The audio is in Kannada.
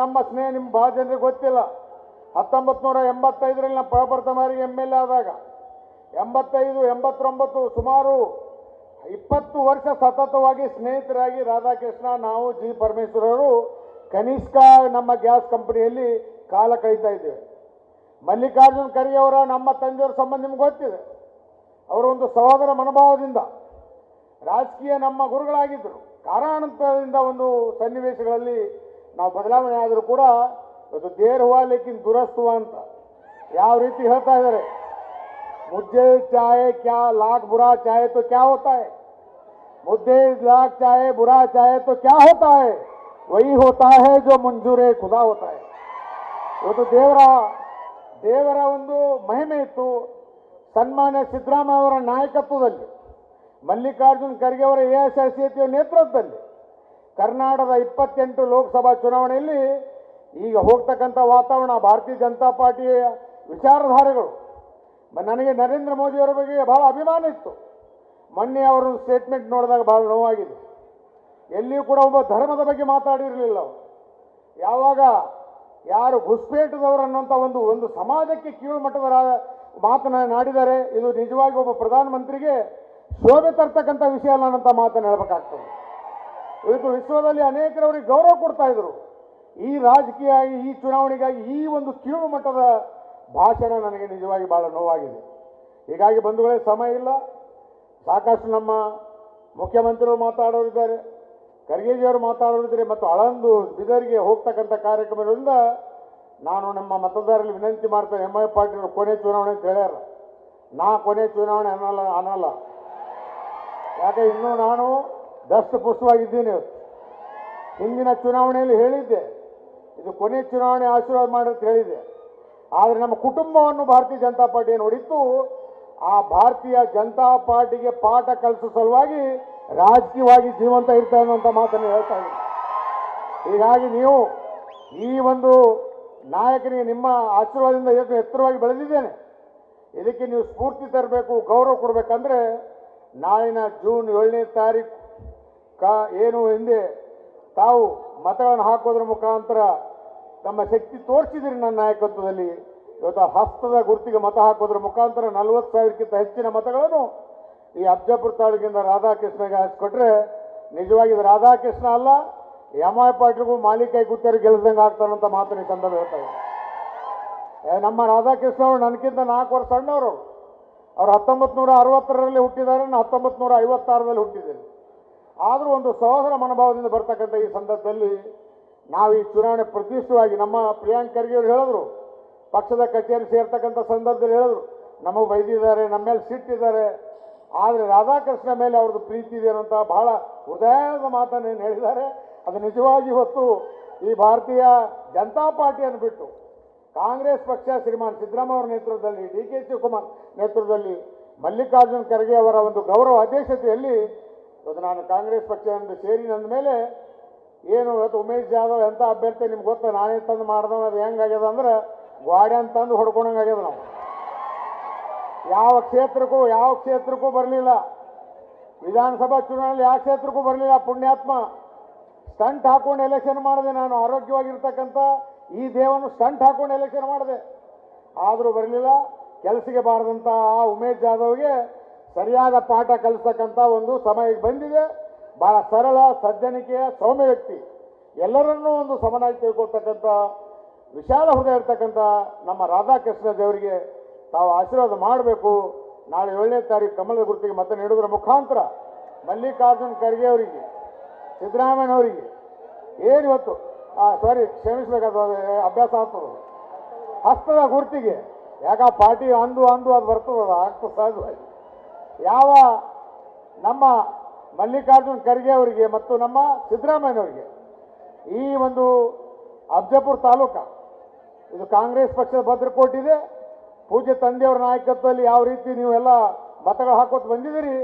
ನಮ್ಮ ಸ್ನೇಹ ನಿಮ್ಮ ಬಹಳ ಜನರಿಗೆ ಗೊತ್ತಿಲ್ಲ. ಹತ್ತೊಂಬತ್ತು ನೂರ ಎಂಬತ್ತೈದರಲ್ಲಿ ನಮ್ಮ ಪ್ರಪ್ರಥಮರಿಗೆ ಎಂ ಎಲ್ ಎ ಆದಾಗ, ಎಂಬತ್ತೈದು, ಎಂಬತ್ತೊಂಬತ್ತು ಸುಮಾರು ಇಪ್ಪತ್ತು ವರ್ಷ ಸತತವಾಗಿ ಸ್ನೇಹಿತರಾಗಿ ರಾಧಾಕೃಷ್ಣ, ನಾವು ಜಿ ಪರಮೇಶ್ವರರು ಕನಿಷ್ಠ ನಮ್ಮ ಗ್ಯಾಸ್ ಕಂಪನಿಯಲ್ಲಿ ಕಾಲ ಕಳೀತಾ ಇದ್ದೇವೆ. ಮಲ್ಲಿಕಾರ್ಜುನ್ ಖರ್ಗೆ ಅವರ ನಮ್ಮ ತಂದೆಯವರ ಸಂಬಂಧ ನಿಮ್ಗೆ ಗೊತ್ತಿದೆ. ಅವರ ಒಂದು ಸಹೋದರ ಮನೋಭಾವದಿಂದ ರಾಜಕೀಯ ನಮ್ಮ ಗುರುಗಳಾಗಿದ್ದರು. ಕಾರಣಾಂತರದಿಂದ ಒಂದು ಸನ್ನಿವೇಶಗಳಲ್ಲಿ ನಾವು ಬದಲಾವಣೆ ಆದರೂ ಕೂಡ ಅದು ದೇರ್ ಹುವ ಲೇಕಿನ್ ದುರಸ್ತು ಅಂತ ಯಾವ ರೀತಿ ಹೇಳ್ತಾ ಇದ್ದಾರೆ? ಮುದ್ದೆ ಚಾಯೆ ಕ್ಯಾ ಲಾಖ್ ಬುರಾ ಚಾಯೆ ತೋ ಕ್ಯಾ ಹೋತಾ ಹೈ? ಮುದ್ದೆ ಲಾಖ್ ಚಾಯೆ ಬುರಾ ಚಾಯೆ ತೋ ಕ್ಯಾ ಹೋತಾ ಹೈ? ವಹಿ ಹೋತಾ ಹೈ ಜೋ ಮಂಜೂರೇ ಖುದಾ ಹೋತಾ ಹೈ. ಇವತ್ತು ದೇವರ ದೇವರ ಒಂದು ಮಹಿಮೆ ಇತ್ತು ಸನ್ಮಾನ್ಯ ಸಿದ್ದರಾಮಯ್ಯ ಅವರ ನಾಯಕತ್ವದಲ್ಲಿ, ಮಲ್ಲಿಕಾರ್ಜುನ್ ಖರ್ಗೆ ಅವರ ಎ ಎಸ್ ಐ ಸಿ ನೇತೃತ್ವದಲ್ಲಿ. ಕರ್ನಾಟಕದ ಇಪ್ಪತ್ತೆಂಟು ಲೋಕಸಭಾ ಚುನಾವಣೆಯಲ್ಲಿ ಈಗ ಹೋಗ್ತಕ್ಕಂಥ ವಾತಾವರಣ, ಭಾರತೀಯ ಜನತಾ ಪಾರ್ಟಿಯ ವಿಚಾರಧಾರೆಗಳು. ನನಗೆ ನರೇಂದ್ರ ಮೋದಿಯವರ ಬಗ್ಗೆ ಬಹಳ ಅಭಿಮಾನ ಇತ್ತು. ಮೊನ್ನೆ ಅವರು ಸ್ಟೇಟ್ಮೆಂಟ್ ನೋಡಿದಾಗ ಬಹಳ ನೋವಾಗಿದೆ. ಎಲ್ಲಿಯೂ ಕೂಡ ಒಬ್ಬ ಧರ್ಮದ ಬಗ್ಗೆ ಮಾತಾಡಿರಲಿಲ್ಲ ಅವರು. ಯಾವಾಗ ಯಾರು ಘುಸ್ಪೇಟದವರು ಅನ್ನುವಂಥ ಒಂದು ಒಂದು ಸಮಾಜಕ್ಕೆ ಕೀಳು ಮಟ್ಟದ ರಾ- ಮಾತನ್ನ ನಾಡಿದ್ದಾರೆ ಇದು ನಿಜವಾಗಿ ಒಬ್ಬ ಪ್ರಧಾನಮಂತ್ರಿಗೆ ಶೋಭೆ ತರ್ತಕ್ಕಂಥ ವಿಷಯ ಅಲ್ಲ ಅನ್ನೋಂಥ ಮಾತನ್ನು ಹೇಳಬೇಕಾಗ್ತದೆ. ಇವತ್ತು ವಿಶ್ವದಲ್ಲಿ ಅನೇಕರವರಿಗೆ ಗೌರವ ಕೊಡ್ತಾ ಇದ್ರು. ಈ ರಾಜಕೀಯ ಈ ಚುನಾವಣೆಗಾಗಿ ಈ ಒಂದು ಕೀಳು ಮಟ್ಟದ ಭಾಷಣ ನನಗೆ ನಿಜವಾಗಿ ಬಹಳ ನೋವಾಗಿದೆ. ಹೀಗಾಗಿ ಬಂಧುಗಳೇ, ಸಮಯ ಇಲ್ಲ. ಸಾಕಷ್ಟು ನಮ್ಮ ಮುಖ್ಯಮಂತ್ರಿಗಳು ಮಾತಾಡೋರಿದ್ದಾರೆ ಖರ್ಗೆಜಿಯವರು ಮಾತಾಡೋರಿದ್ದಾರೆ, ಮತ್ತು ಅಳಂದು ಬಿದರಿಗೆ ಹೋಗ್ತಕ್ಕಂಥ ಕಾರ್ಯಕ್ರಮದಿಂದ ನಾನು ನಮ್ಮ ಮತದಾರರಲ್ಲಿ ವಿನಂತಿ ಮಾಡ್ತೇನೆ ಎಂ ಐ ಪಾಟೀಲ್ ಕೊನೆ ಚುನಾವಣೆ ಅಂತ ಹೇಳ್ಯಾರ. ನಾ ಕೊನೆ ಚುನಾವಣೆ ಅನ್ನಲ್ಲ ಅನ್ನಲ್ಲ. ಯಾಕೆ, ಇನ್ನೂ ನಾನು ದಷ್ಟ ಪುಷ್ಟವಾಗಿದ್ದೀನಿ ಹಿಂದಿನ ಚುನಾವಣೆಯಲ್ಲಿ ಹೇಳಿದ್ದೆ. ಇದು ಕೊನೆ ಚುನಾವಣೆ ಆಶೀರ್ವಾದ ಮಾಡಿ ಅಂತ ಹೇಳಿದ್ದೆ. ಆದರೆ ನಮ್ಮ ಕುಟುಂಬವನ್ನು ಭಾರತೀಯ ಜನತಾ ಪಾರ್ಟಿ ನೋಡಿತ್ತು. ಆ ಭಾರತೀಯ ಜನತಾ ಪಾರ್ಟಿಗೆ ಪಾಠ ಕಲಿಸುವ ಸಲುವಾಗಿ ರಾಜಕೀಯವಾಗಿ ಜೀವಂತ ಇರ್ತಾ ಅನ್ನುವಂಥ ಮಾತನ್ನು ಹೇಳ್ತಾ ಇದ್ದೀನಿ. ಹೀಗಾಗಿ ನೀವು ಈ ಒಂದು ನಾಯಕನಿಗೆ ನಿಮ್ಮ ಆಶೀರ್ವಾದದಿಂದ ಎಷ್ಟು ಎತ್ತರವಾಗಿ ಬೆಳೆದಿದ್ದೇನೆ. ಇದಕ್ಕೆ ನೀವು ಸ್ಫೂರ್ತಿ ತರಬೇಕು, ಗೌರವ ಕೊಡಬೇಕಂದ್ರೆ ನಾಳಿನ ಜೂನ್ ಏಳನೇ ತಾರೀಕು ಕಾ ಏನು ಹಿಂದೆ ತಾವು ಮತಗಳನ್ನು ಹಾಕೋದ್ರ ಮುಖಾಂತರ ತಮ್ಮ ಶಕ್ತಿ ತೋರಿಸಿದಿರಿ ನನ್ನ ನಾಯಕತ್ವದಲ್ಲಿ. ಇವತ್ತು ಹಸ್ತದ ಗುರುತಿಗೆ ಮತ ಹಾಕೋದ್ರ ಮುಖಾಂತರ ನಲವತ್ತು ಸಾವಿರಕ್ಕಿಂತ ಹೆಚ್ಚಿನ ಮತಗಳನ್ನು ಈ ಅಬ್ಜಾಪುರ ತಾಲೂಕಿಂದ ರಾಧಾಕೃಷ್ಣಗೆ ಹಚ್ಕೊಟ್ರೆ ನಿಜವಾಗಿ ಇದು ರಾಧಾಕೃಷ್ಣ ಅಲ್ಲ ಎಂ ಐ ಪಾಟೀಲ್ಗೂ ಮಾಲೀಕಾಯಿ ಗೆಲ್ಲದಂಗೆ ಗೆಲ್ದಂಗೆ ಅಂತ ಮಾತ್ರ ಈ ಸಂದರ್ಭ ಹೇಳ್ತಾರೆ. ನಮ್ಮ ರಾಧಾಕೃಷ್ಣ ಅವರು ನನಗಿಂತ ನಾಲ್ಕು ವರ್ಷ ಸಣ್ಣವರು. ಅವ್ರು ಹತ್ತೊಂಬತ್ತು ನೂರ ಅರವತ್ತರಲ್ಲಿ ಹುಟ್ಟಿದ್ದಾರೆ, ನಾನು ಹತ್ತೊಂಬತ್ತು ನೂರ ಐವತ್ತಾರರಲ್ಲಿ ಹುಟ್ಟಿದ್ದೇನೆ. ಆದರೂ ಒಂದು ಸಹೋದರ ಮನೋಭಾವದಿಂದ ಬರ್ತಕ್ಕಂಥ ಈ ಸಂದರ್ಭದಲ್ಲಿ ನಾವು ಈ ಚುನಾವಣೆ ಪ್ರತಿಷ್ಠವಾಗಿ ನಮ್ಮ ಪ್ರಿಯಾಂಕ್ ಖರ್ಗೆ ಅವರು ಹೇಳಿದ್ರು. ಪಕ್ಷದ ಕಚೇರಿ ಸೇರ್ತಕ್ಕಂಥ ಸಂದರ್ಭದಲ್ಲಿ ಹೇಳಿದ್ರು. ನಮಗೆ ಬೈದಿದ್ದಾರೆ ನಮ್ಮ ಮೇಲೆ ಸಿಟ್ಟಿದ್ದಾರೆ ಆದರೆ ರಾಧಾಕೃಷ್ಣ ಮೇಲೆ ಅವ್ರದ್ದು ಪ್ರೀತಿ ಇದೆ ಅನ್ನೋಂಥ ಬಹಳ ಹೃದಯದ ಮಾತನ್ನು ಏನು ಹೇಳಿದ್ದಾರೆ. ಅದು ನಿಜವಾಗಿ ಇವತ್ತು ಈ ಭಾರತೀಯ ಜನತಾ ಪಾರ್ಟಿಯನ್ನು ಬಿಟ್ಟು ಕಾಂಗ್ರೆಸ್ ಪಕ್ಷ ಶ್ರೀಮಾನ್ ಸಿದ್ದರಾಮಯ್ಯ ಅವರ ನೇತೃತ್ವದಲ್ಲಿ, ಡಿ ಕೆ ಶಿವಕುಮಾರ್ ನೇತೃತ್ವದಲ್ಲಿ ಮಲ್ಲಿಕಾರ್ಜುನ್ ಖರ್ಗೆ ಅವರ ಒಂದು ಗೌರವ ಅಧ್ಯಕ್ಷತೆಯಲ್ಲಿ ಇವತ್ತು ನಾನು ಕಾಂಗ್ರೆಸ್ ಪಕ್ಷದಿಂದ ಸೇರಿ ನಂದ ಮೇಲೆ ಏನು ಇವತ್ತು ಉಮೇಶ್ ಜಾಧವ್ ಎಂಥ ಅಭ್ಯರ್ಥಿ ನಿಮ್ಗೆ ಗೊತ್ತ? ನಾನೇ ತಂದು ಮಾಡ್ದವ ಅದು ಹೆಂಗಾಗ್ಯದ ಅಂದ್ರೆ ಗಾಡಿ ಅಂತಂದು ಹೊಡ್ಕೊಂಡಂಗೆ ಆಗ್ಯದ ನಾವು. ಯಾವ ಕ್ಷೇತ್ರಕ್ಕೂ ಯಾವ ಕ್ಷೇತ್ರಕ್ಕೂ ಬರಲಿಲ್ಲ. ವಿಧಾನಸಭಾ ಚುನಾವಣೆಯಲ್ಲಿ ಯಾವ ಕ್ಷೇತ್ರಕ್ಕೂ ಬರಲಿಲ್ಲ ಪುಣ್ಯಾತ್ಮ. ಸ್ಟಂಟ್ ಹಾಕೊಂಡು ಎಲೆಕ್ಷನ್ ಮಾಡಿದೆ ನಾನು, ಆರೋಗ್ಯವಾಗಿರ್ತಕ್ಕಂಥ ಈ ದೇವನು ಸ್ಟಂಟ್ ಹಾಕೊಂಡು ಎಲೆಕ್ಷನ್ ಮಾಡಿದೆ. ಆದರೂ ಬರಲಿಲ್ಲ. ಕೆಲಸಕ್ಕೆ ಬಾರದಂಥ ಆ ಉಮೇಶ್ ಜಾಧವ್ಗೆ ಸರಿಯಾದ ಪಾಠ ಕಲಿಸ್ತಕ್ಕಂಥ ಒಂದು ಸಮಯ ಬಂದಿದೆ. ಬಹಳ ಸರಳ, ಸಜ್ಜನಿಕೆಯ ಸೌಮ್ಯ ವ್ಯಕ್ತಿ. ಎಲ್ಲರನ್ನೂ ಒಂದು ಸಮನಾಗಿ ತಿಳ್ಕೊಳ್ತಕ್ಕಂಥ ವಿಶಾಲ ಹೃದಯ ಇರ್ತಕ್ಕಂಥ ನಮ್ಮ ರಾಧಾಕೃಷ್ಣ ದೇವರಿಗೆ ತಾವು ಆಶೀರ್ವಾದ ಮಾಡಬೇಕು. ನಾಳೆ ಏಳನೇ ತಾರೀಕು ಕಮಲದ ಗುರುತಿಗೆ ಮತ ನೀಡುವುದರ ಮುಖಾಂತರ ಮಲ್ಲಿಕಾರ್ಜುನ್ ಖರ್ಗೆ ಅವರಿಗೆ ಸಿದ್ದರಾಮಯ್ಯನವರಿಗೆ ಏನು ಇವತ್ತು? ಸಾರಿ ಕ್ಷಮಿಸಬೇಕಾದ ಅಭ್ಯಾಸ ಆಗ್ತದೆ. ಹಸ್ತದ ಗುರುತಿಗೆ. ಯಾಕ ಪಾರ್ಟಿ ಅಂದು ಅಂದು ಅದು ಬರ್ತದಲ್ಲ ಆಗ್ತದೆ ಸಹಜವಾಗಿ. ಯಾವ ನಮ್ಮ ಮಲ್ಲಿಕಾರ್ಜುನ್ ಖರ್ಗೆ ಅವರಿಗೆ ಮತ್ತು ನಮ್ಮ ಸಿದ್ದರಾಮಯ್ಯನವರಿಗೆ ಈ ಒಂದು ಅಬ್ಜಪುರ ತಾಲೂಕ, ಇದು ಕಾಂಗ್ರೆಸ್ ಪಕ್ಷದ ಭದ್ರಕೋಟಿದೆ ಪೂಜ್ಯ ತಂದೆಯವರ ನಾಯಕತ್ವದಲ್ಲಿ ಯಾವ ರೀತಿ ನೀವು ಎಲ್ಲ ಮತಗಳು ಹಾಕೋತ ಬಂದಿದ್ದೀರಿ